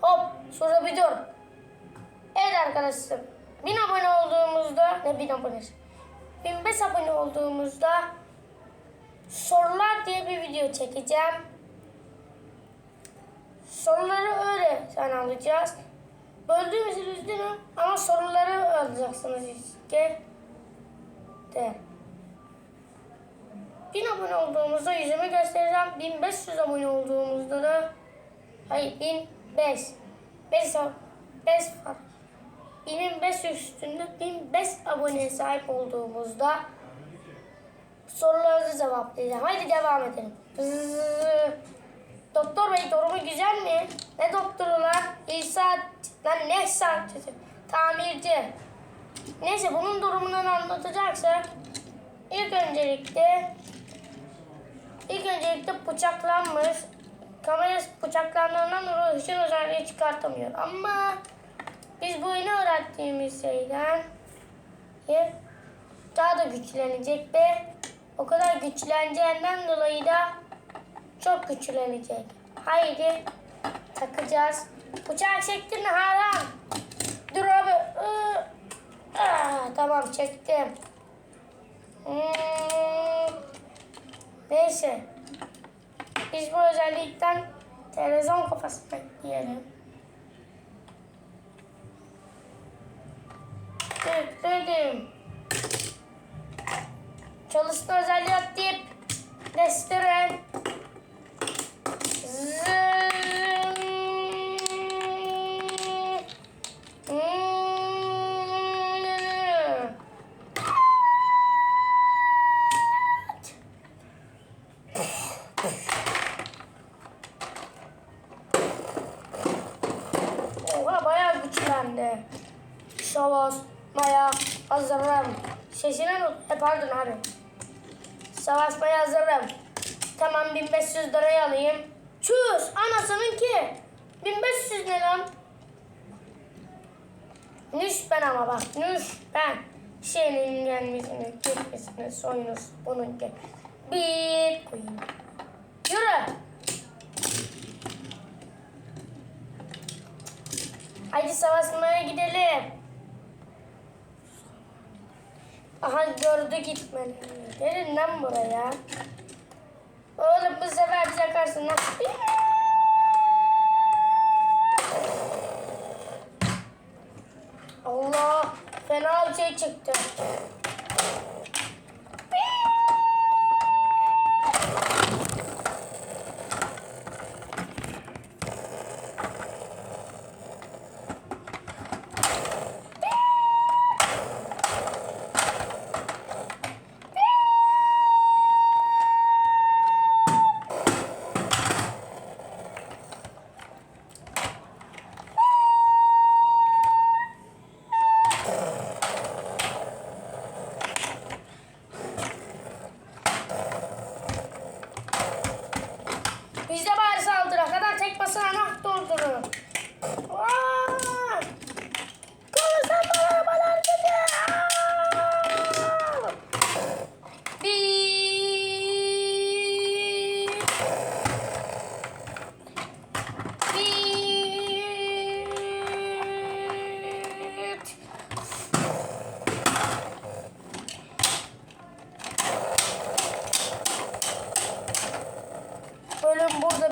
Hop şurada bir dur. Evet arkadaşlar. 1000 abone olduğumuzda ne 1000 abonesi? 1005 abone olduğumuzda sorular diye bir video çekeceğim. Soruları öyle sen alacağız. Böldüğüm için üzgünüm ama soruları alacaksınız işte. De. 1000 abone olduğumuzda yüzümü göstereceğim. 1500 abone olduğumuzda da hayır 1005 5 5 var. 1500 üstünde 1005 aboneye sahip olduğumuzda sorularınızı cevaplayacağım. Haydi devam edelim. Bzzz. Doktor bey durumu güzel mi? Ne doktoru lan? İsa lan ne saatçisi? Tamirci. Neyse bunun durumundan anlatacaksak ilk öncelikle ilk öncelikle bıçaklanmış. Kamera bıçaklandığından dolayı ışın özelliği çıkartamıyor. Ama biz bu yeni öğrettiğimiz şeyden daha da güçlenecek ve o kadar güçleneceğinden dolayı da çok güçlenecek. Haydi takacağız. Bıçağı çektin haram? Dur abi. Tamam çektim. Hmm. Neyse. Biz bu özellikten televizyon kafası diyelim. Tıkladım. Çalışma özelliği aktif. Destere. Oha bayağı güçlendi. Savaşmaya hazırım. Sesine mi? E, pardon abi. Savaşmaya hazırım. Tamam 1500 lirayı alayım. Çüz anasının ki. 1500 ne lan? Nüş ben ama bak nüş ben. Şeyinin gelmesini, gitmesini, soyunuz bunun ki. Bir koyayım. Yürü. Hadi savaşmaya gidelim. Aha gördü gitmeni. Gelin lan buraya. Oğlum bu sefer bize karşı nasıl? Allah fena bir şey çıktı.